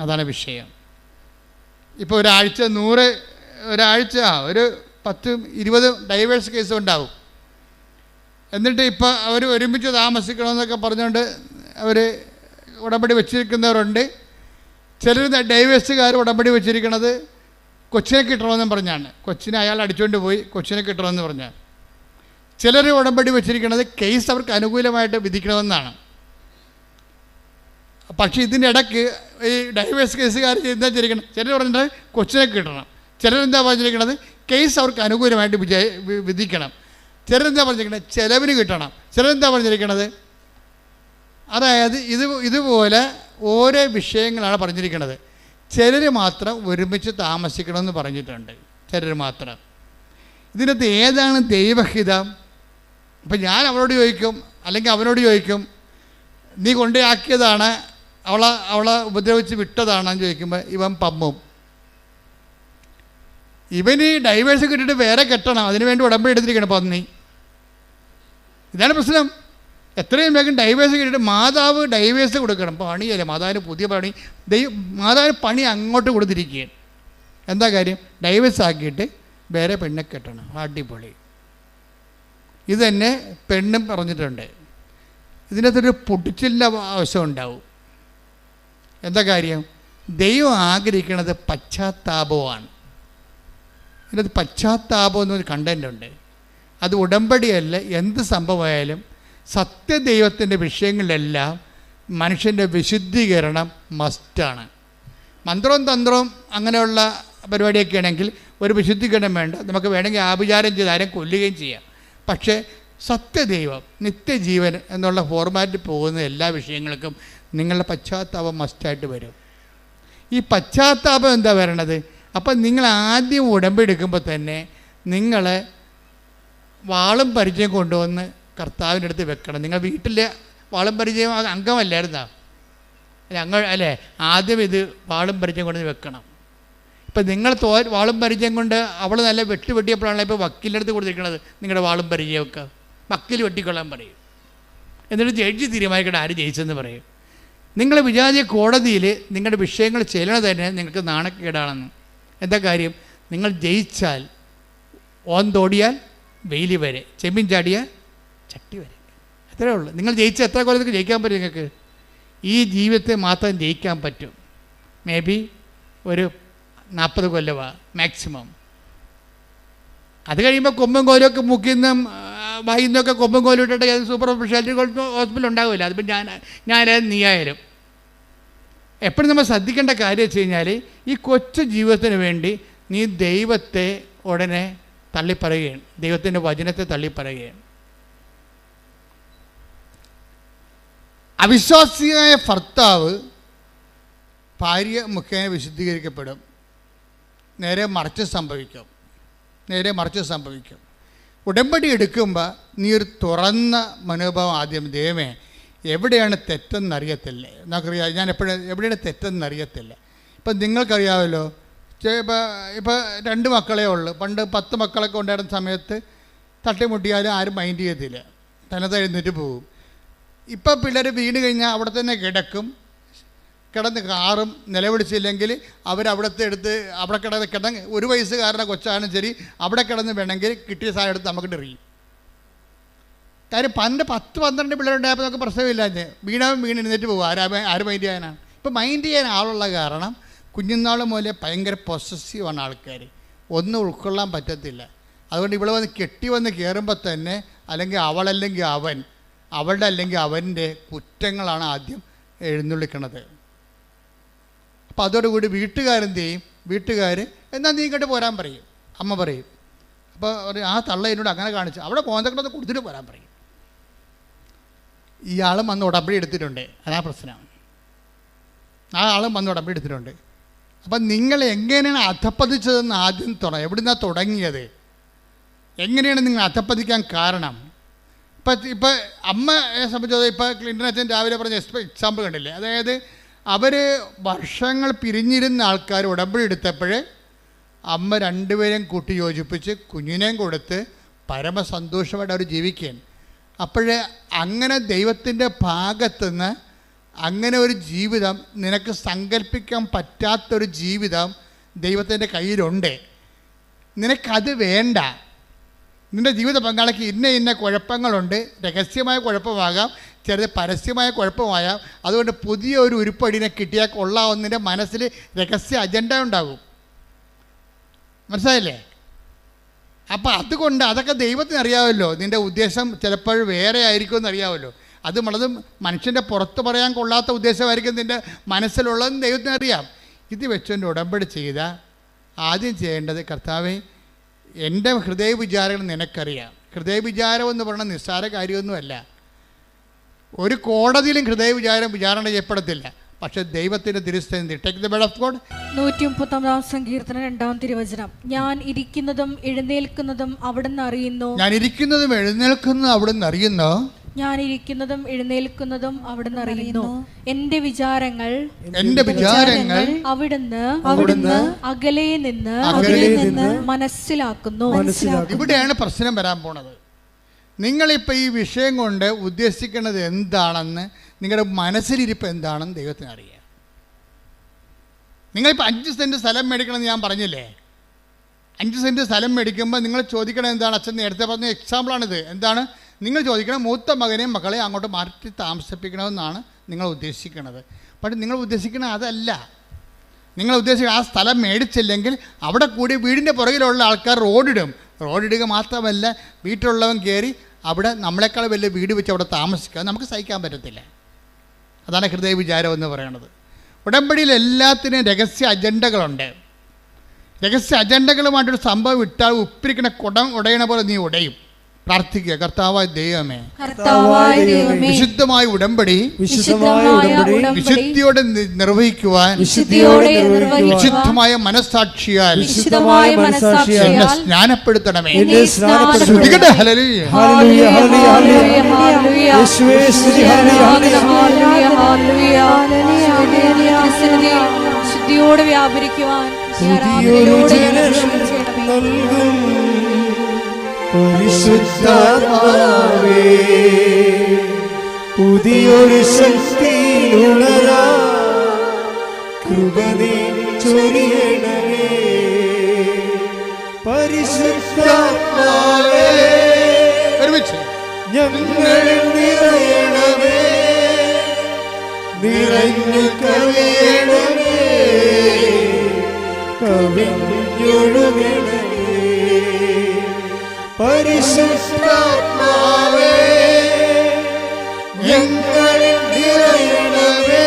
അതാണ് വിഷയം. ഇപ്പോൾ ഒരാഴ്ച നൂറ് ഒരാഴ്ച ഒരു പത്ത് ഇരുപത് ഡൈവേഴ്സ് കേസും ഉണ്ടാവും. എന്നിട്ട് ഇപ്പോൾ അവർ ഒരുമിച്ച് താമസിക്കണമെന്നൊക്കെ പറഞ്ഞുകൊണ്ട് അവർ ഉടമ്പടി വെച്ചിരിക്കുന്നവരുണ്ട്. ചിലർ ഡൈവേഴ്സുകാർ ഉടമ്പടി വെച്ചിരിക്കുന്നത് കൊച്ചിനെ കിട്ടണമെന്ന് പറഞ്ഞാണ്. കൊച്ചിനെ അയാൾ അടിച്ചുകൊണ്ട് പോയി കൊച്ചിനെ കിട്ടണമെന്ന് പറഞ്ഞാൽ ചിലർ ഉടമ്പടി വെച്ചിരിക്കുന്നത് കേസ് അവർക്ക് അനുകൂലമായിട്ട് വിധിക്കണമെന്നാണ്. പക്ഷേ ഇതിന്റെ ഇടയ്ക്ക് ഈ ഡൈവേഴ്സ് കേസുകാർ എന്താ ചെയ്തിരിക്കണം ചിലർ പറഞ്ഞിട്ട് കൊച്ചിനെ കിട്ടണം. ചിലരെന്താ പറഞ്ഞിരിക്കണത്? കേസ് അവർക്ക് അനുകൂലമായിട്ട് വിജയ വിധിക്കണം. ചിലരെന്താ പറഞ്ഞിരിക്കുന്നത് ചിലവിന് കിട്ടണം. ചിലരെന്താ പറഞ്ഞിരിക്കണത്? അതായത് ഇത് ഇതുപോലെ ഓരോ വിഷയങ്ങളാണ് പറഞ്ഞിരിക്കുന്നത് ചിലർ മാത്രം ഒരുമിച്ച് താമസിക്കണമെന്ന് പറഞ്ഞിട്ടുണ്ട്. ചിലർ മാത്രം. ഇതിനകത്ത് ഏതാണ് ദൈവഹിതം? അപ്പം ഞാൻ അവരോട് ചോദിക്കും അല്ലെങ്കിൽ അവനോട് ചോദിക്കും നീ കൊണ്ടുപോയാക്കിയതാണ് അവളെ അവളെ ഉപദ്രവിച്ച് വിട്ടതാണെന്ന് ചോദിക്കുമ്പോൾ ഇവൻ പമ്മും. ഇവന് ഡൈവേഴ്സ് കിട്ടിയിട്ട് വേറെ കെട്ടണം. അതിന് വേണ്ടി ഉടമ്പടി എടുത്തിരിക്കണം പന്നി. ഇതാണ് പ്രശ്നം. എത്രയും വേഗം ഡൈവേഴ്സ് കിട്ടിയിട്ട് മാതാവ് ഡൈവേഴ്സ് കൊടുക്കണം. പണിയല്ലേ? മാതാവിന് പുതിയ പണി. ദൈവ മാതാവിന് പണി അങ്ങോട്ട് കൊടുത്തിരിക്കുകയാണ്. എന്താ കാര്യം? ഡൈവേഴ്സ് ആക്കിയിട്ട് വേറെ പെണ്ണെ കെട്ടണം. അടിപൊളി. ഇത് തന്നെ പെണ്ണും പറഞ്ഞിട്ടുണ്ട്. ഇതിനകത്തൊരു പൊട്ടിച്ചിലിന്റെ ആവശ്യം ഉണ്ടാവും. എന്താ കാര്യം? ദൈവം ആഗ്രഹിക്കുന്നത് പശ്ചാത്താപമാണ് ഇതിനകത്ത് പശ്ചാത്താപം എന്നൊരു കണ്ടന്റ് ഉണ്ട്. അത് ഉടമ്പടിയല്ല എന്ത് സംഭവമായാലും സത്യദൈവത്തിന്റെ വിഷയങ്ങളിലെല്ലാം മനുഷ്യന്റെ വിശുദ്ധീകരണം മസ്റ്റാണ് മന്ത്രവും തന്ത്രവും അങ്ങനെയുള്ള പരിപാടിയൊക്കെ ആണെങ്കിൽ ഒരു വിശുദ്ധീകരണം വേണ്ട. നമുക്ക് വേണമെങ്കിൽ ആഭിചാരം ചെയ്ത് ആരും കൊല്ലുകയും ചെയ്യാം. പക്ഷേ സത്യദൈവം നിത്യജീവൻ എന്നുള്ള ഫോർമാറ്റിൽ പോകുന്ന എല്ലാ വിഷയങ്ങൾക്കും നിങ്ങളുടെ പശ്ചാത്താപം മസ്റ്റായിട്ട് വരും. ഈ പശ്ചാത്താപം എന്താ വരണത്? അപ്പം നിങ്ങൾ ആദ്യം ഉടമ്പെടുക്കുമ്പോൾ തന്നെ നിങ്ങൾ വാളും പരിചയം കൊണ്ടുവന്ന് കർത്താവിന്റെ അടുത്ത് വെക്കണം. നിങ്ങൾ വീട്ടിലെ വാളും പരിചയം അംഗമല്ലായിരുന്നോ? അല്ല അല്ലേ? ആദ്യം ഇത് വാളും പരിചയം കൊണ്ട് വെക്കണം. ഇപ്പം നിങ്ങൾ തോ വാളും പരിചയം കൊണ്ട് അവൾ നല്ല വെട്ടി വെട്ടിയപ്പോഴാണ് ഇപ്പോൾ വക്കീലിന്റെ അടുത്ത് കൊടുത്തിരിക്കണത് നിങ്ങളുടെ വാളും പരിചയമൊക്കെ. വക്കീൽ വെട്ടിക്കൊള്ളാൻ പറയും. എന്നിട്ട് ജഡ്ജി തീരുമാനിക്കണം ആര് ജയിച്ചെന്ന് പറയും. നിങ്ങൾ വിചാരിച്ച കോടതിയിൽ നിങ്ങളുടെ വിഷയങ്ങൾ ചെല്ലണത് തന്നെ നിങ്ങൾക്ക് നാണക്കേടാണെന്ന്. എന്താ കാര്യം? നിങ്ങൾ ജയിച്ചാൽ ഓൻ തോടിയാൽ വെയിലി വരെ ചെമ്മിൻ ചാടിയാൽ ചട്ടി വരെ. അത്രേ ഉള്ളൂ. നിങ്ങൾ ജയിച്ച എത്ര കൊല്ലത്തേക്ക് ജയിക്കാൻ പറ്റും നിങ്ങൾക്ക്? ഈ ജീവിതത്തെ മാത്രം ജയിക്കാൻ പറ്റും. മേ ബി ഒരു നാൽപ്പത് കൊല്ലമാണ് മാക്സിമം അത് കഴിയുമ്പോൾ കൊമ്പും കോലൊക്കെ മുക്കിന്നും വായിന്നൊക്കെ കൊമ്പും കോലും ഇട്ടിട്ട് ഏത് സൂപ്പർ സ്പെഷ്യാലിറ്റി ഹോസ്പിറ്റൽ ഉണ്ടാവില്ല. അതിപ്പോൾ ഞാൻ ഞാനായാലും നീയായാലും. എപ്പോഴും നമ്മൾ ശ്രദ്ധിക്കേണ്ട കാര്യം വെച്ച് കഴിഞ്ഞാൽ ഈ കൊച്ചു ജീവിതത്തിന് വേണ്ടി നീ ദൈവത്തെ ഉടനെ തള്ളിപ്പറയുകയാണ്. ദൈവത്തിന്റെ വചനത്തെ തള്ളിപ്പറയുകയാണ്. അവിശ്വാസിയായ ഭർത്താവ് ഭാര്യ മുഖേന വിശുദ്ധീകരിക്കപ്പെടും. നേരെ മറിച്ച് സംഭവിക്കും. നേരെ മറിച്ച് സംഭവിക്കും. ഉടമ്പടി എടുക്കുമ്പോൾ നീ ഒരു തുറന്ന മനോഭാവം ആദ്യം ദൈവമേ. എവിടെയാണ് തെറ്റെന്നറിയത്തില്ല? നമുക്കറിയാം ഞാൻ എപ്പോഴും എവിടെയാണ് തെറ്റെന്നറിയത്തില്ല? ഇപ്പം നിങ്ങൾക്കറിയാമല്ലോ ഇപ്പോൾ ഇപ്പോൾ രണ്ട് മക്കളേ ഉള്ളൂ. പണ്ട് പത്ത് മക്കളൊക്കെ ഉണ്ടായിരുന്ന സമയത്ത് തട്ടിമുട്ടിയാലും ആരും മൈൻഡ് ചെയ്യത്തില്ല. തനത് എഴുന്നേറ്റ് പോകും ഇപ്പം പിള്ളേർ വീണ് കഴിഞ്ഞാൽ അവിടെ തന്നെ കിടക്കും. കിടന്ന് കാറും നിലവിളിച്ചില്ലെങ്കിൽ അവരവിടുത്തെ എടുത്ത് അവിടെ കിടന്ന് കിടന്ന് ഒരു വയസ്സുകാരുടെ കൊച്ചാണ് ശരി അവിടെ കിടന്ന് വേണമെങ്കിൽ കിട്ടിയ സാധനം എടുത്ത് നമുക്ക് എറിയും കാര്യം പണ്ട് പത്ത് പന്ത്രണ്ട് പിള്ളേരുണ്ടായപ്പോൾ നമുക്ക് പ്രശ്നമില്ല വീണാവും വീണ് എഴുന്നേറ്റ് പോകും ആരാ ആര് മൈൻഡ് ചെയ്യാനാണ് ഇപ്പം മൈൻഡ് ചെയ്യാൻ ആളുള്ള കാരണം കുഞ്ഞുനാൾ മുതലേ ഭയങ്കര പൊസസീവാണ് ആൾക്കാർ ഒന്നും ഉൾക്കൊള്ളാൻ പറ്റത്തില്ല. അതുകൊണ്ട് ഇവിടെ വന്ന് കെട്ടി വന്ന് കയറുമ്പോൾ തന്നെ അല്ലെങ്കിൽ അവളല്ലെങ്കിൽ അവൻ അവളുടെ അല്ലെങ്കിൽ അവന്റെ കുറ്റങ്ങളാണ് ആദ്യം എഴുന്നള്ളിക്കണത്. അപ്പോൾ അതോടുകൂടി വീട്ടുകാരെന്ത് ചെയ്യും വീട്ടുകാർ എന്നാൽ നീ ഇങ്ങോട്ട് പോരാൻ പറയും. അമ്മ പറയും. അപ്പോൾ ആ തള്ള എന്നോട് അങ്ങനെ കാണിച്ചു. അവിടെ പോന്നൊക്കെ കൊടുത്തിട്ട് പോരാൻ പറയും. ഇയാളും വന്ന് ഉടമ്പടി എടുത്തിട്ടുണ്ട്. അതാ പ്രശ്നമാണ് ആ ആളും വന്ന് ഉടമ്പടി എടുത്തിട്ടുണ്ട്. അപ്പം നിങ്ങൾ എങ്ങനെയാണ് അധപ്പതിച്ചതെന്ന് ആദ്യം തുടങ്ങി എവിടുന്നാണ് തുടങ്ങിയത്? എങ്ങനെയാണ് നിങ്ങൾ അധപ്പതിക്കാൻ കാരണം? ഇപ്പം ഇപ്പം അമ്മയെ സംബന്ധിച്ചത് ഇപ്പോൾ ക്ലിന്റൺ അച്ഛൻ രാവിലെ പറഞ്ഞ എക്സാമ്പിൾ കണ്ടില്ലേ? അതായത് അവർ വർഷങ്ങൾ പിരിഞ്ഞിരുന്ന ആൾക്കാർ ഉടമ്പടി എടുത്തപ്പോൾ അമ്മ രണ്ടുപേരെയും കൂട്ടി യോജിപ്പിച്ച് കുഞ്ഞിനെയും കൊടുത്ത് പരമസന്തോഷമായിട്ട് അവർ ജീവിക്കുകയാണ്. അപ്പോഴേ അങ്ങനെ ദൈവത്തിന്റെ ഭാഗത്തുനിന്ന് അങ്ങനെ ഒരു ജീവിതം നിനക്ക് സങ്കല്പിക്കാൻ പറ്റാത്തൊരു ജീവിതം ദൈവത്തിന്റെ കയ്യിലുണ്ട്. നിനക്കത് വേണ്ട. നിന്റെ ജീവിത പങ്കാളിക്ക് ഇന്ന ഇന്ന കുഴപ്പങ്ങളുണ്ട്. രഹസ്യമായ കുഴപ്പമാകാം. ചിലത് പരസ്യമായ കുഴപ്പമായ. അതുകൊണ്ട് പുതിയ ഒരു ഉരുപ്പടിനെ കിട്ടിയാൽ കൊള്ളാവുന്നതിന്റെ മനസ്സിൽ രഹസ്യ അജണ്ട ഉണ്ടാകും. മനസ്സിലായില്ലേ? അപ്പോൾ അതുകൊണ്ട് അതൊക്കെ ദൈവത്തിന് അറിയാമല്ലോ നിന്റെ ഉദ്ദേശം ചിലപ്പോൾ വേറെ ആയിരിക്കും എന്നറിയാമല്ലോ അത് നമ്മളത് മനുഷ്യന്റെ പുറത്ത് പറയാൻ കൊള്ളാത്ത ഉദ്ദേശമായിരിക്കും നിന്റെ മനസ്സിലുള്ളതെന്ന് ദൈവത്തിന് അറിയാം. ഇത് വെച്ചുകൊണ്ട് ഉടമ്പടി ചെയ്ത ആദ്യം ചെയ്യേണ്ടത് കർത്താവെ എന്റെ ഹൃദയ വിചാരങ്ങൾ നിനക്കറിയാം. ഹൃദയ വിചാരം എന്ന് പറഞ്ഞാൽ നിസ്സാര കാര്യമൊന്നുമല്ല. ഒരു കോടതിയിലും ഹൃദയ വിചാരം വിചാരണ ചെയ്യപ്പെടത്തില്ല. പക്ഷെ ദൈവത്തിന്റെ തിരുസ്ഥിതി take the bed of God നൂറ്റി മുപ്പത്തൊമ്പതാം സങ്കീർത്തനം രണ്ടാം തിരുവചനം. ഞാൻ ഇരിക്കുന്നതും എഴുന്നേൽക്കുന്നതും അവിടുന്ന് അറിയുന്നു. ഞാൻ ഇരിക്കുന്നതും എഴുന്നേൽക്കുന്നതും അവിടുന്ന് അറിയുന്നു. ഞാൻ ഇരിക്കുന്നതും എഴുന്നേൽക്കുന്നതും അവിടുന്ന് അറിയുന്നു. എന്റെ വിചാരങ്ങൾ എന്റെ വിചാരങ്ങൾ അവിടുന്ന് അവിടുന്ന് അകലെ നിന്ന് അകലെ നിന്ന് മനസ്സിലാക്കുന്നു. മനസ്സിലാക്കും ഇവിടെയാണ് പ്രശ്നം വരാൻ പോണത്. നിങ്ങളിപ്പോൾ ഈ വിഷയം കൊണ്ട് ഉദ്ദേശിക്കുന്നത് എന്താണെന്ന് നിങ്ങളുടെ മനസ്സിലിരിപ്പ് എന്താണെന്ന് ദൈവത്തിന് അറിയാം. നിങ്ങളിപ്പോൾ അഞ്ച് സെന്റ് സ്ഥലം മേടിക്കണമെന്ന് ഞാൻ പറഞ്ഞില്ലേ? അഞ്ച് സെന്റ് സ്ഥലം മേടിക്കുമ്പോൾ നിങ്ങൾ ചോദിക്കണം എന്താണ്? അച്ഛൻ നേരത്തെ പറഞ്ഞ എക്സാമ്പിളാണിത് എന്താണ്? നിങ്ങൾ ചോദിക്കണം മൂത്ത മകനെയും മക്കളെ അങ്ങോട്ട് മാറ്റി താമസിപ്പിക്കണമെന്നാണ് നിങ്ങൾ ഉദ്ദേശിക്കുന്നത് പക്ഷേ നിങ്ങൾ ഉദ്ദേശിക്കുന്ന അതല്ല. നിങ്ങൾ ഉദ്ദേശിക്കുന്ന ആ സ്ഥലം മേടിച്ചില്ലെങ്കിൽ അവിടെ കൂടി വീടിന്റെ പുറകിലുള്ള ആൾക്കാർ റോഡിടും. റോഡിടുക മാത്രമല്ല വീട്ടിലുള്ളവൻ കയറി അവിടെ നമ്മളെക്കാൾ വലിയ വീട് വെച്ച് അവിടെ താമസിക്കുക. നമുക്ക് സഹിക്കാൻ പറ്റത്തില്ല. അതാണ് ഹൃദയ വിചാരം എന്ന് പറയുന്നത് ഉടമ്പടിയിൽ എല്ലാത്തിനും രഹസ്യ അജണ്ടകളുണ്ട്. രഹസ്യ അജണ്ടകളുമായിട്ടൊരു സംഭവം ഇട്ടാൽ ഉപ്പിരിക്കണ കുടം ഉടയണ പോലെ നീ ഉടയും. പ്രാർത്ഥിക്കുക കർത്താവായ ദൈവമേ ദൈവമേ വിശുദ്ധമായ ഉടമ്പടി വിശുദ്ധമായ ഉടമ്പടി വിശുദ്ധിയോടെ നിർവഹിക്കുവാൻ വിശുദ്ധമായ മനസ്സാക്ഷിയാൽ വിശുദ്ധമായ എന്നെ മനസ്സാക്ഷിയാൽ സ്നാനപ്പെടുത്തണമേ എന്നെ സ്നാനപ്പെടുത്തണമേ. ശ്രുതികട്ടെ ഹല്ലേലൂയ. Hallelujah, hallelujah, hallelujah. ഹല്ലേലൂയ. യേശുവേ, സ്തുതി, ഹല്ലേലൂയ, ഹല്ലേലൂയ. Hallelujah, hallelujah. തിരുസന്നിധി ശുദ്ധിയോടെ വ്യാപരിക്കുവാൻ. നൽകും പരിശുദ്ധാത്മാവേ പുതിയൊരു ശക്തി ഉണരാ. കൃപ നീ ചൊരിയണമേ പരിശുദ്ധാത്മാവേ ഞങ്ങളിൽ നിറയണമേ നിറഞ്ഞു കവിയണമേ കവിഞ്ഞൊഴുകണമേ. പരിശുദ്ധാത്മാവേ ഞങ്ങളിൽ നിറയണമേ.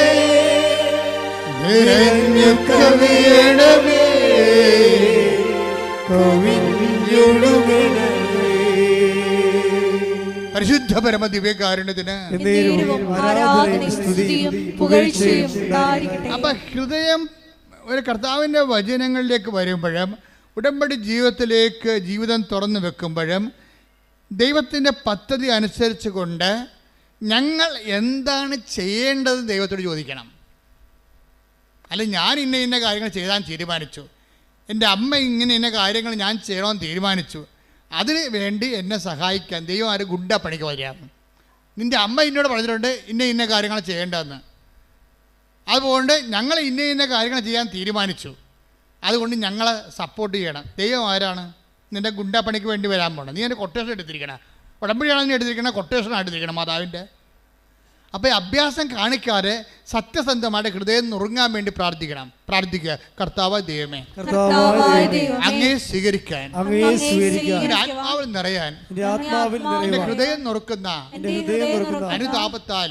നിറഞ്ഞു കവിയണമേ കവിഞ്ഞൊഴുകണമേ പരിശുദ്ധ പരമ ദിവ്യകാരുണ്യത്തിന്. അപ്പൊ ഹൃദയം ഒരു കർത്താവിന്റെ വചനങ്ങളിലേക്ക് വരുമ്പോഴും ഉടമ്പടി ജീവിതത്തിലേക്ക് ജീവിതം തുറന്നു വെക്കുമ്പോഴും ദൈവത്തിന്റെ പദ്ധതി അനുസരിച്ച് കൊണ്ട് ഞങ്ങൾ എന്താണ് ചെയ്യേണ്ടത് ദൈവത്തോട് ചോദിക്കണം. അല്ല ഞാൻ ഇന്ന ഇന്ന കാര്യങ്ങൾ ചെയ്താൻ തീരുമാനിച്ചു. എന്റെ അമ്മ ഇങ്ങനെ ഇന്ന കാര്യങ്ങൾ ഞാൻ ചെയ്യണമെന്ന് തീരുമാനിച്ചു. അതിന് വേണ്ടി എന്നെ സഹായിക്കാൻ ദൈവം ആര് ഗുണ്ട പണിക്ക് വരികയാണ്. നിന്റെ അമ്മ ഇന്നോട് പറഞ്ഞിട്ടുണ്ട് ഇന്ന ഇന്ന കാര്യങ്ങൾ ചെയ്യേണ്ടതെന്ന്. അതുകൊണ്ട് ഞങ്ങൾ ഇന്ന ഇന്ന കാര്യങ്ങൾ ചെയ്യാൻ തീരുമാനിച്ചു. അതുകൊണ്ട് ഞങ്ങളെ സപ്പോർട്ട് ചെയ്യണം. ദൈവം ആരാണ്? നിന്റെ ഗുണ്ടാപ്പണിക്ക് വേണ്ടി വരാൻ പോകണം നീ എന്റെ കൊട്ടേഷൻ എടുത്തിരിക്കണം. ഉടമ്പടിയാണ് നീ എടുത്തിരിക്കണം. കൊട്ടേഷനാണ് എടുത്തിരിക്കണം മാതാവിന്റെ അപ്പോൾ ഈ അഭ്യാസം കാണിക്കാതെ സത്യസന്ധമായിട്ട് ഹൃദയം നുറുങ്ങാൻ വേണ്ടി പ്രാർത്ഥിക്കണം. പ്രാർത്ഥിക്കുക. കർത്താവ് ദൈവമേ. അങ്ങേ സ്വീകരിക്കാൻ. ആത്മാവിൽ നിറയാൻ. എന്റെ ഹൃദയം നുറുക്കുന്ന ഹൃദയം തുറക്കുന്ന അനുതാപത്താൽ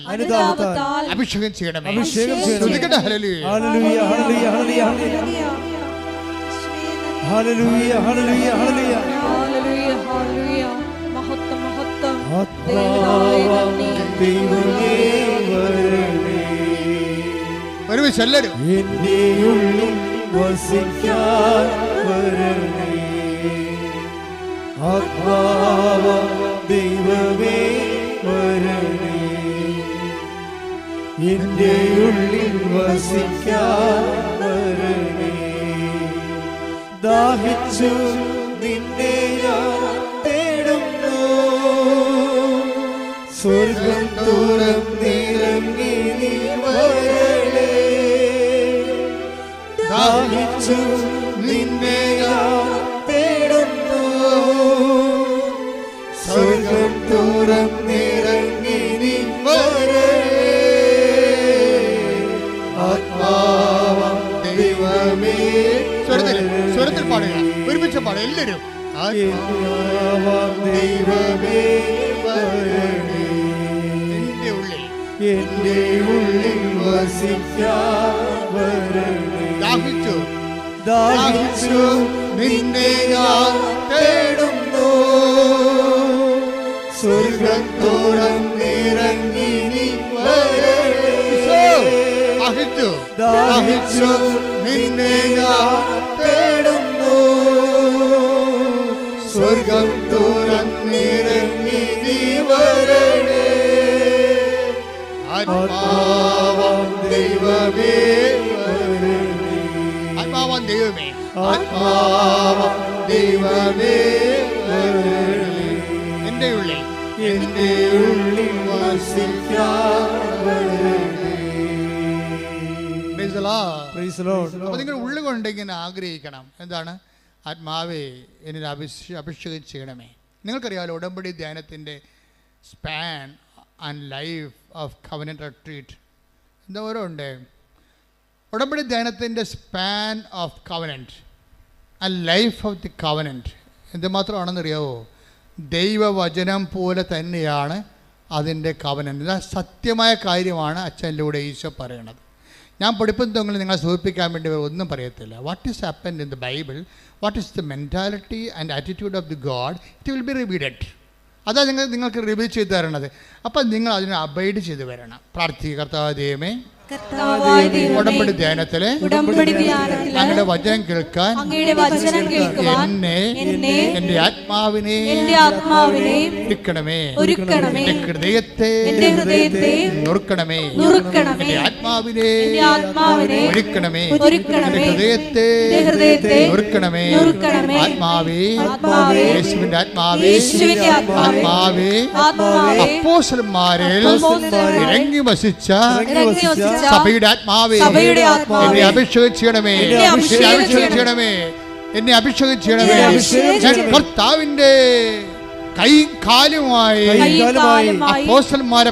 അഭിഷേകം ചെയ്യണമേ. അഭിഷേകം ചെയ്യണമേ. ഹല്ലേലൂയ. ഹല്ലേലൂയ ഹല്ലേലൂയ ഹല്ലേലൂയ ഹല്ലേലൂയ. മഹത്വം മഹത്വം. ദൈവമേ വരണേ. ഒരുമിച്ച് എല്ലാവരും. ഉള്ളിൽ വസിക്കാൻ വരണേ. ആത്മാവാം ദൈവമേ വരണേ. എന്റെ ഉള്ളിൽ വസിക്കാൻ വരണേ. ദാഹിച്ചു നിന്നെ ഞാൻ തേടുന്നു. സ്വർഗം തുറന്നിറങ്ങി നീ വരണേ. ദാഹിച്ചു നിന്നെ ദൈവമേ എന്റെ ഉള്ളിൽ. എന്റെ ഉള്ളിൽ ദാഹിച്ചു. ദാഹിച്ചു. നിന്നെ ഞാൻ തേടുന്നു. സ്വർഗം തുറന്നിറങ്ങി നീ വരണേ. ദാഹിച്ചു. ദാഹിച്ചു. നിന്നെ ഞാൻ സ്വർഗം തുറന്നിറങ്ങി നീ വരണേ ആത്മാവാം ദൈവമേ വരണേ. ദൈവമേ. ആത്മാവാം ദൈവമേ വരണേ. എന്റെ ഉള്ളിൽ. എന്റെ ഉള്ളിൽ വസിക്കാൻ നിങ്ങൾ ഉള്ളുകൊണ്ട് ഇങ്ങനെ ആഗ്രഹിക്കണം. എന്താണ്? ആത്മാവേ എന്നിൽ അഭിഷേ അഭിഷേകം ചെയ്യണമേ. നിങ്ങൾക്കറിയാമല്ലോ ഉടമ്പടി ധ്യാനത്തിന്റെ span and life of covenant treat എന്താ ഓരോ ഉണ്ട്? ഉടമ്പടി ധ്യാനത്തിന്റെ span of covenant and life of the covenant എന്തുമാത്രമാണെന്നറിയാവോ? ദൈവവചനം പോലെ തന്നെയാണ് അതിന്റെ കവനന്റ് സത്യമായ കാര്യമാണ് അച്ഛനിലൂടെ ഈശോ പറയണത്. ഞാൻ പഠിപ്പുന്നതെങ്കിൽ നിങ്ങളെ സൂചിപ്പിക്കാൻ വേണ്ടി ഒന്നും പറയത്തില്ല. What is happen in the Bible what is the mentality and attitude of the God it will be revealed അതാണ് നിങ്ങൾ നിങ്ങൾക്ക് റിവീൽ ചെയ്ത് തരണത്. അപ്പം നിങ്ങൾ അതിനെ അബൈഡ് ചെയ്ത് വരണം. പ്രാർത്ഥിക കർത്താവ് ദൈവമേ, ഉടമ്പടി ധ്യാനത്തിലെ അങ്ങയുടെ വചനം കേൾക്കാൻ എന്നെ എന്റെ ആത്മാവിനെ ഒരുക്കണമേ. എന്റെ ഹൃദയത്തെ നുറുക്കണമേ. എന്റെ ആത്മാവിനെ ഒരുക്കണമേ. എന്റെ ഹൃദയത്തെ നുറുക്കണമേ. ആത്മാവേ ആത്മാവേ യേശുവിന്റെ ആത്മാവേ ആത്മാവേ വസിച്ച ഇറങ്ങി വസിച്ച സഭയുടെ ആത്മാവേ. സഭയുടെ ആത്മാവേ. എന്നെ അഭിഷേകം ചെയ്യണമേ അഭിഷേകം ചെയ്യണമേ എന്നെ അഭിഷേകം ചെയ്യണമേ ഞാൻ ഭർത്താവിന്റെ കർത്താവിന്റെ കൈയും കാലുമായി കൈകാലുമായി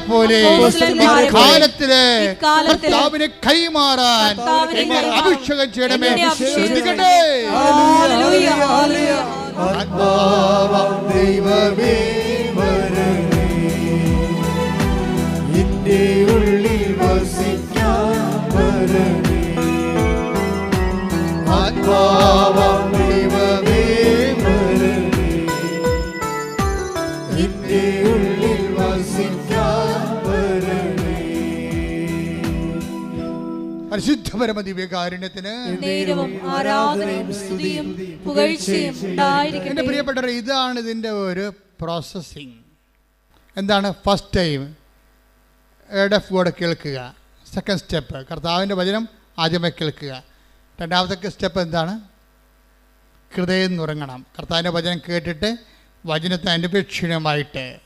പോലെ അപ്പോസ്തലന്മാരെ പോലെ കാലത്തിൽ ഇക്കാലത്തിൽ കർത്താവിനെ കൈമാറാൻ എന്നെ അഭിഷേകം ചെയ്യണമേ ശ്രദ്ധിക്കട്ടെ. ദൈവമേ വരണേ ഉണ്ടായിരിക്കട്ടെ. പ്രിയപ്പെട്ടവരെ ഇതാണ് ഇതിന്റെ ഒരു പ്രോസസ്സിങ് എന്താണ്? ഫസ്റ്റ് ടൈം എഡ് എഫ് കൂടെ കേൾക്കുക. സെക്കൻഡ് സ്റ്റെപ്പ് കർത്താവിന്റെ വചനം ആദ്യമേ കേൾക്കുക. രണ്ടാമത്തെ സ്റ്റെപ്പ് എന്താണ്? ഹൃദയം നുറങ്ങണം. കർത്താവിന്റെ വചനം കേട്ടിട്ട് വചനത്തെ അനുപേക്ഷണമായിട്ട്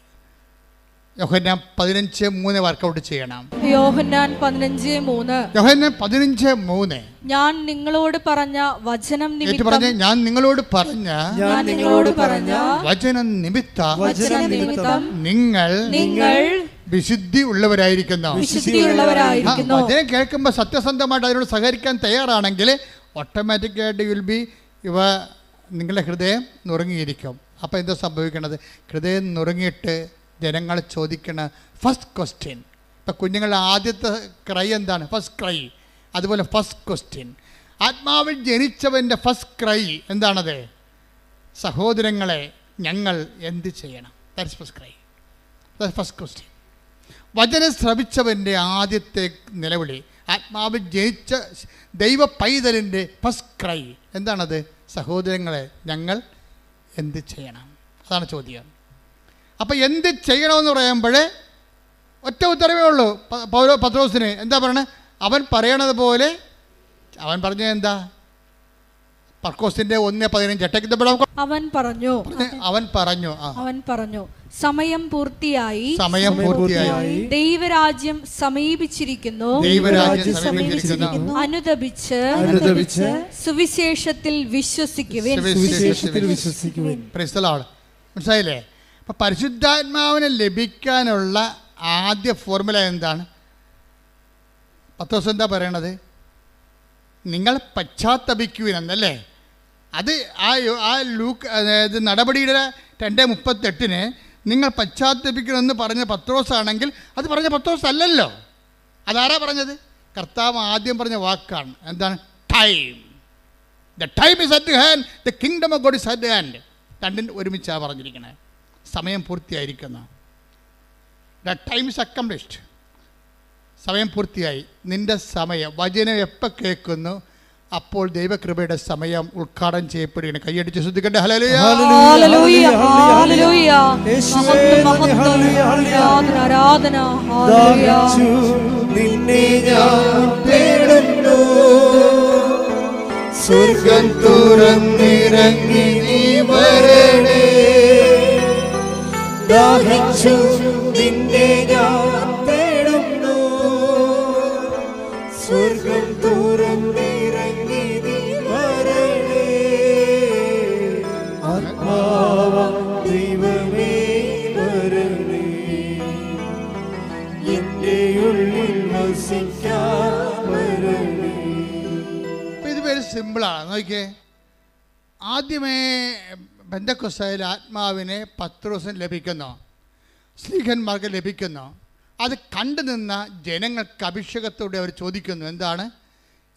യോഹന്നാൻ പതിനഞ്ച് മൂന്ന് വർക്കൗട്ട് ചെയ്യണം. യോഹന്നാൻ പതിനഞ്ച് മൂന്ന്. യോഹന്നാൻ പതിനഞ്ച് മൂന്ന്. ഞാൻ നിങ്ങളോട് പറഞ്ഞ വചനം പറഞ്ഞ ഞാൻ നിങ്ങളോട് പറഞ്ഞ ഞാൻ നിങ്ങളോട് പറഞ്ഞ വചനം നിമിത്തം വചന നിമിത്തം നിങ്ങൾ നിങ്ങൾ വിശുദ്ധി ഉള്ളവരായിരിക്കുന്നു അതിനെ വചനം കേൾക്കുമ്പോൾ സത്യസന്ധമായിട്ട് അതിനോട് സഹകരിക്കാൻ തയ്യാറാണെങ്കിൽ ഓട്ടോമാറ്റിക്കായിട്ട് വിൽ ബി ഇവ നിങ്ങളുടെ ഹൃദയം നുറുങ്ങിയിരിക്കും. അപ്പോൾ എന്താ സംഭവിക്കണത്? ഹൃദയം നുറുങ്ങിയിട്ട് ജനങ്ങൾ ചോദിക്കണ ഫസ്റ്റ് ക്വസ്റ്റ്യൻ ഇപ്പം കുഞ്ഞുങ്ങളുടെ ആദ്യത്തെ ക്രൈ എന്താണ്? ഫസ്റ്റ് ക്രൈ അതുപോലെ ഫസ്റ്റ് ക്വസ്റ്റ്യൻ ആത്മാവിൽ ജനിച്ചവന്റെ ഫസ്റ്റ് ക്രൈ എന്താണത്? സഹോദരങ്ങളെ ഞങ്ങൾ എന്ത് ചെയ്യണം? That's first cry that first question വചനം ശ്രവിച്ചവന്റെ ആദ്യത്തെ നിലവിളി. ആത്മാവിൽ ജനിച്ച ദൈവ പൈതലിന്റെ ഫസ്റ്റ് ക്രൈ എന്താണത്? സഹോദരങ്ങളെ ഞങ്ങൾ എന്ത് ചെയ്യണം? അതാണ് ചോദ്യം. അപ്പോൾ എന്ത് ചെയ്യണമെന്ന് പറയുമ്പോൾ ഒറ്റ ഉത്തരവേ ഉള്ളൂ. പൗരോ പത്രോസിന് എന്താ പറയണത് അവൻ പറയണത് പോലെ അവൻ പറഞ്ഞത് എന്താ? പർക്കോസിന്റെ ഒന്ന് പതിനഞ്ച്. അവൻ പറഞ്ഞു. അവൻ പറഞ്ഞു അവൻ പറഞ്ഞു സമയം പൂർത്തിയായി. സമയം പൂർത്തിയായി. ദൈവരാജ്യം സമീപിച്ചിരിക്കുന്നു. ദൈവരാജ്യം സമീപിച്ചിരിക്കുന്നു. അനുദപിച്ച് അനുദപിച്ച് സുവിശേഷത്തിൽ വിശ്വസിക്കുവിൻ. സുവിശേഷത്തിൽ വിശ്വസിക്കുവിൻ. പ്രശ്നമാണ് മനസ്സിലായില്ലേ? അപ്പൊ പരിശുദ്ധാത്മാവിനെ ലഭിക്കാനുള്ള ആദ്യ ഫോർമുല എന്താണ്? പത്ത് ദിവസം എന്താ പറയണത്? നിങ്ങൾ പശ്ചാത്തപിക്കുവിനെന്നല്ലേ? അത് ആ ആ ലൂക്ക് അതായത് നടപടിയുടെ രണ്ട് മുപ്പത്തെട്ടിന് നിങ്ങൾ പശ്ചാത്തപിക്കണമെന്ന് പറഞ്ഞ പത്രോസാണെങ്കിൽ അത് പറഞ്ഞ പത്രോസ് അല്ലല്ലോ അതാരാ പറഞ്ഞത്? കർത്താവ് ആദ്യം പറഞ്ഞ വാക്കാണ്. എന്താണ്? Time the time is at hand the kingdom of God is at hand രണ്ടും ഒരുമിച്ചാണ് പറഞ്ഞിരിക്കുന്നത് സമയം പൂർത്തിയായിരിക്കുന്ന. ദ ടൈം ഇസ് അക്കംപ്ലിഷ്ഡ് സമയം പൂർത്തിയായി. നിന്റെ സമയം വചനം എപ്പോൾ കേൾക്കുന്നു അപ്പോൾ ദൈവകൃപയുടെ സമയം ഉദ്ഘാടനം ചെയ്യപ്പെടുകയാണ്. കൈയടിച്ച് ശ്രദ്ധിക്കട്ടെ സ്വർഗം തുറന്നിറങ്ങി നീ വരണേ. ദാഹിച്ചു. നിന്നെ ഞാൻ സിമ്പിളാണ് നോക്കിയേ. ആദ്യമേ ബന്ധക്കുസ്തയിൽ ആത്മാവിനെ ദിവസം ലഭിക്കുന്നു. സ്ലീഹന്മാർക്ക് ലഭിക്കുന്നു. അത് കണ്ടു നിന്ന ജനങ്ങൾക്ക് അഭിഷേകത്തോടെ അവർ ചോദിക്കുന്നു എന്താണ്?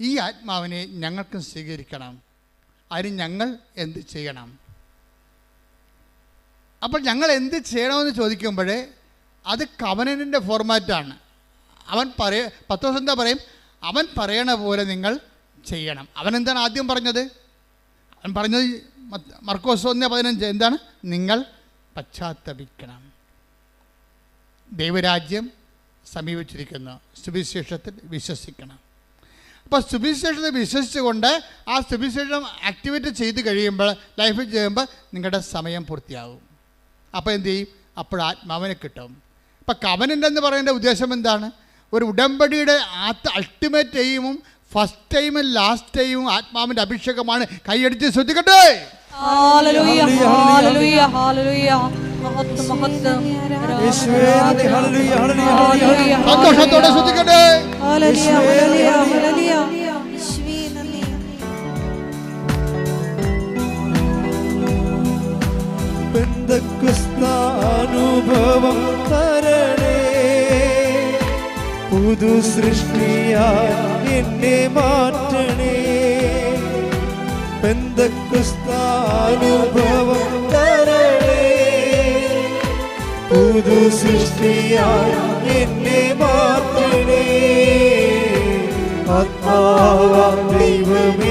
ഈ ആത്മാവിനെ ഞങ്ങൾക്കും സ്വീകരിക്കണം. അതിന് ഞങ്ങൾ എന്ത് ചെയ്യണം? അപ്പോൾ ഞങ്ങൾ എന്ത് ചെയ്യണമെന്ന് ചോദിക്കുമ്പോൾ അത് കവനന്റെ ഫോർമാറ്റാണ് അവൻ പറയ പത്ത് ദിവസം എന്താ പറയും? അവൻ പറയണ പോലെ നിങ്ങൾ ചെയ്യണം. അവൻ എന്താണ് ആദ്യം പറഞ്ഞത്? അവൻ പറഞ്ഞത് മർക്കോസ് ഒന്ന് പതിനഞ്ച്. എന്താണ്? നിങ്ങൾ പശ്ചാത്തപിക്കണം. ദൈവരാജ്യം സമീപിച്ചിരിക്കുന്നു. സുവിശേഷത്തിൽ വിശ്വസിക്കണം. അപ്പോൾ സുവിശേഷത്തിൽ വിശ്വസിച്ചുകൊണ്ട് ആ സുവിശേഷം ആക്ടിവേറ്റ് ചെയ്ത് കഴിയുമ്പോൾ ലൈഫിൽ ചെയ്യുമ്പോൾ നിങ്ങളുടെ സമയം പൂർത്തിയാകും അപ്പോൾ എന്ത് ചെയ്യും? അപ്പോൾ ആത്മാവനെ കിട്ടും. അപ്പോൾ കവനന്റ് എന്ന് പറയേണ്ട ഉദ്ദേശം എന്താണ്? ഒരു ഉടമ്പടിയുടെ ആത്ത അൾട്ടിമേറ്റ് ടൈമും ഫസ്റ്റ് ടൈമും ലാസ്റ്റ് ടൈമും ആത്മാവിന്റെ അഭിഷേകമാണ്. കൈയടിച്ച് ശ്രദ്ധിക്കട്ടെ. സന്തോഷത്തോടെ ശ്രദ്ധിക്കട്ടെ. ഹല്ലേലൂയ. പുതു സൃഷ്ടിയായി എന്നെ മാറ്റണേ. ബന്ധക്രിസ്താനുഭവം തരണേ. പുതു സൃഷ്ടിയായി എന്നെ മാറ്റണേ. ആത്മാവാം ദൈവമേ.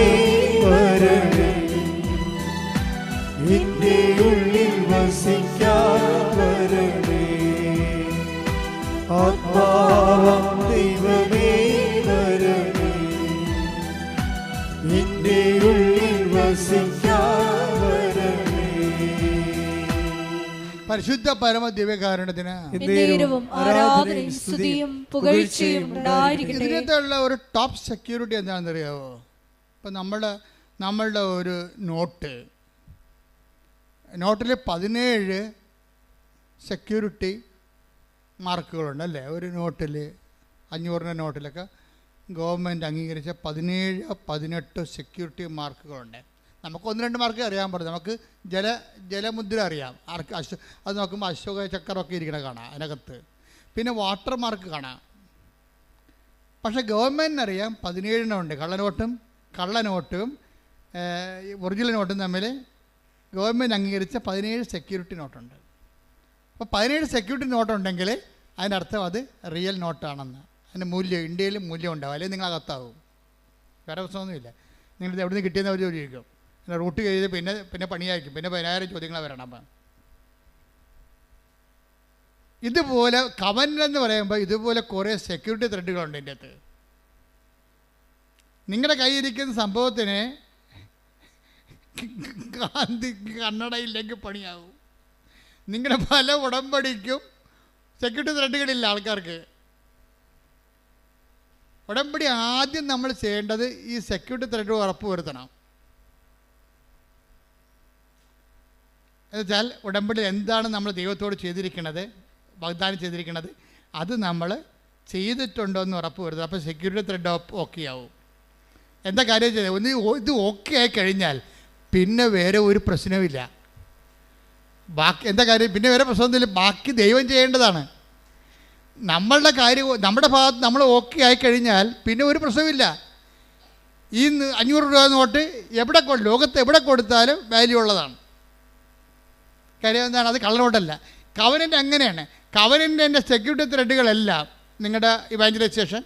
പരിശുദ്ധ പരമ ദിവ്യകാരണത്തിന് ആരാധനയും സ്തുതിയും പുകഴ്ചയും ഉണ്ടായിരിക്കട്ടെ. ഇതിനകത്തുള്ള ഒരു ടോപ്പ് സെക്യൂരിറ്റി എന്താണെന്ന് അറിയാമോ ഇപ്പം നമ്മുടെ നമ്മളുടെ ഒരു നോട്ട്. നോട്ടിൽ പതിനേഴ് സെക്യൂരിറ്റി മാർക്കുകളുണ്ട് അല്ലേ? ഒരു നോട്ടിൽ അഞ്ഞൂറിന്റെ നോട്ടിലൊക്കെ ഗവൺമെന്റ് അംഗീകരിച്ച പതിനേഴ് പതിനെട്ട് സെക്യൂരിറ്റി മാർക്കുകളുണ്ട് നമുക്ക് ഒന്ന് രണ്ട് മാർക്ക് അറിയാൻ പറ്റും. നമുക്ക് ജല ജലമുദ്ര അറിയാം. ആർക്ക് അശോ അത് നോക്കുമ്പോൾ അശോക ചക്രമൊക്കെ ഇരിക്കണ കാണാം അതിനകത്ത്. പിന്നെ വാട്ടർ മാർക്ക് കാണാം. പക്ഷേ ഗവൺമെന്റിന് അറിയാം പതിനേഴിനുണ്ട് കള്ളനോട്ടും കള്ളനോട്ടും ഒറിജിനൽ നോട്ടും തമ്മിൽ ഗവൺമെന്റ് അംഗീകരിച്ച പതിനേഴ് സെക്യൂരിറ്റി നോട്ടുണ്ട്. അപ്പോൾ പതിനേഴ് സെക്യൂരിറ്റി നോട്ടുണ്ടെങ്കിൽ അതിന്റെ അർത്ഥം അത് റിയൽ നോട്ടാണെന്ന്. അതിന്റെ മൂല്യം ഇന്ത്യയിൽ മൂല്യം ഉണ്ടാവും. അല്ലെങ്കിൽ നിങ്ങൾ അകത്താവും വേറെ പ്രശ്നമൊന്നുമില്ല. നിങ്ങളിത് എവിടെ നിന്ന് കിട്ടിയെന്ന് അവർ ചോദിക്കും. പിന്നെ റൂട്ട് ചെയ്ത് പിന്നെ പിന്നെ പണിയായിരിക്കും. പിന്നെ പതിനായിരം ചോദ്യങ്ങൾ വരണം അപ്പം ഇതുപോലെ കവൻ എന്ന് പറയുമ്പോൾ ഇതുപോലെ കുറേ സെക്യൂരിറ്റി ത്രെഡുകളുണ്ട് എന്റെ അകത്ത്. നിങ്ങളുടെ കയ്യിരിക്കുന്ന സംഭവത്തിന് ഗാന്ധി കണ്ണടയില്ലെങ്കിൽ പണിയാവും. നിങ്ങളുടെ പല ഉടമ്പടിക്കും സെക്യൂരിറ്റി ത്രെഡുകളില്ല ആൾക്കാർക്ക്. ഉടമ്പടി ആദ്യം നമ്മൾ ചെയ്യേണ്ടത് ഈ സെക്യൂരിറ്റി ത്രെഡ് ഉറപ്പ് വരുത്തണം എന്നുവെച്ചാൽ ഉടമ്പടി എന്താണ് നമ്മൾ ദൈവത്തോട് ചെയ്തിരിക്കുന്നത്? വാഗ്ദാനം ചെയ്തിരിക്കുന്നത്? അത് നമ്മൾ ചെയ്തിട്ടുണ്ടോ എന്ന് ഉറപ്പ് വരുത്തുക. അപ്പോൾ സെക്യൂരിറ്റി ത്രെഡ് ഓക്കെ ആവും. എന്താ കാര്യം ചെയ്തത് ഒന്ന് ഇത് ഓക്കെ ആയി കഴിഞ്ഞാൽ പിന്നെ വേറെ ഒരു പ്രശ്നവുമില്ല ബാക്കി എന്താ കാര്യം? പിന്നെ വേറെ പ്രശ്നമൊന്നുമില്ല ബാക്കി ദൈവം ചെയ്യേണ്ടതാണ്. നമ്മളുടെ കാര്യം നമ്മുടെ ഭാഗത്ത് നമ്മൾ ഓക്കെ ആയി കഴിഞ്ഞാൽ പിന്നെ ഒരു പ്രശ്നമില്ല ഈ അഞ്ഞൂറ് രൂപ നോട്ട് എവിടെ ലോകത്ത് എവിടെ കൊടുത്താലും വാല്യൂ ഉള്ളതാണ്. കാര്യം എന്താണ്? അത് കള്ളനോട്ടല്ല കവനന്റ് അങ്ങനെയാണ് കവനന്റെ എന്റെ സെക്യൂരിറ്റി ത്രെഡുകളെല്ലാം നിങ്ങളുടെ ഇവാഞ്ചലൈസേഷൻ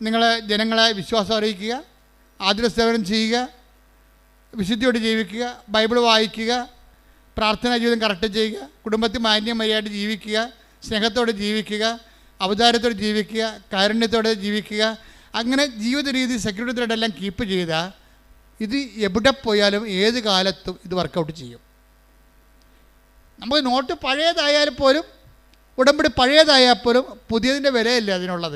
നിങ്ങൾ ജനങ്ങളെ വിശ്വാസം അറിയിക്കുക ആതുര സേവനം ചെയ്യുക വിശുദ്ധിയോട് ജീവിക്കുക ബൈബിൾ വായിക്കുക പ്രാർത്ഥനാ ജീവിതം കറക്റ്റ് ചെയ്യുക കുടുംബത്തിൽ മാന്യമര്യാദ ജീവിക്കുക സ്നേഹത്തോടെ ജീവിക്കുക അവതാരത്തോടെ ജീവിക്കുക കാരുണ്യത്തോടെ ജീവിക്കുക അങ്ങനെ ജീവിത രീതി സെക്യൂരിറ്റി ത്രെഡെല്ലാം കീപ്പ് ചെയ്താൽ ഇത് എവിടെ പോയാലും ഏത് കാലത്തും ഇത് വർക്കൗട്ട് ചെയ്യും. നമുക്ക് നോട്ട് പഴയതായാൽ പോലും ഉടമ്പടി പഴയതായാൽ പോലും പുതിയതിന്റെ വിലയല്ലേ അതിനുള്ളത്.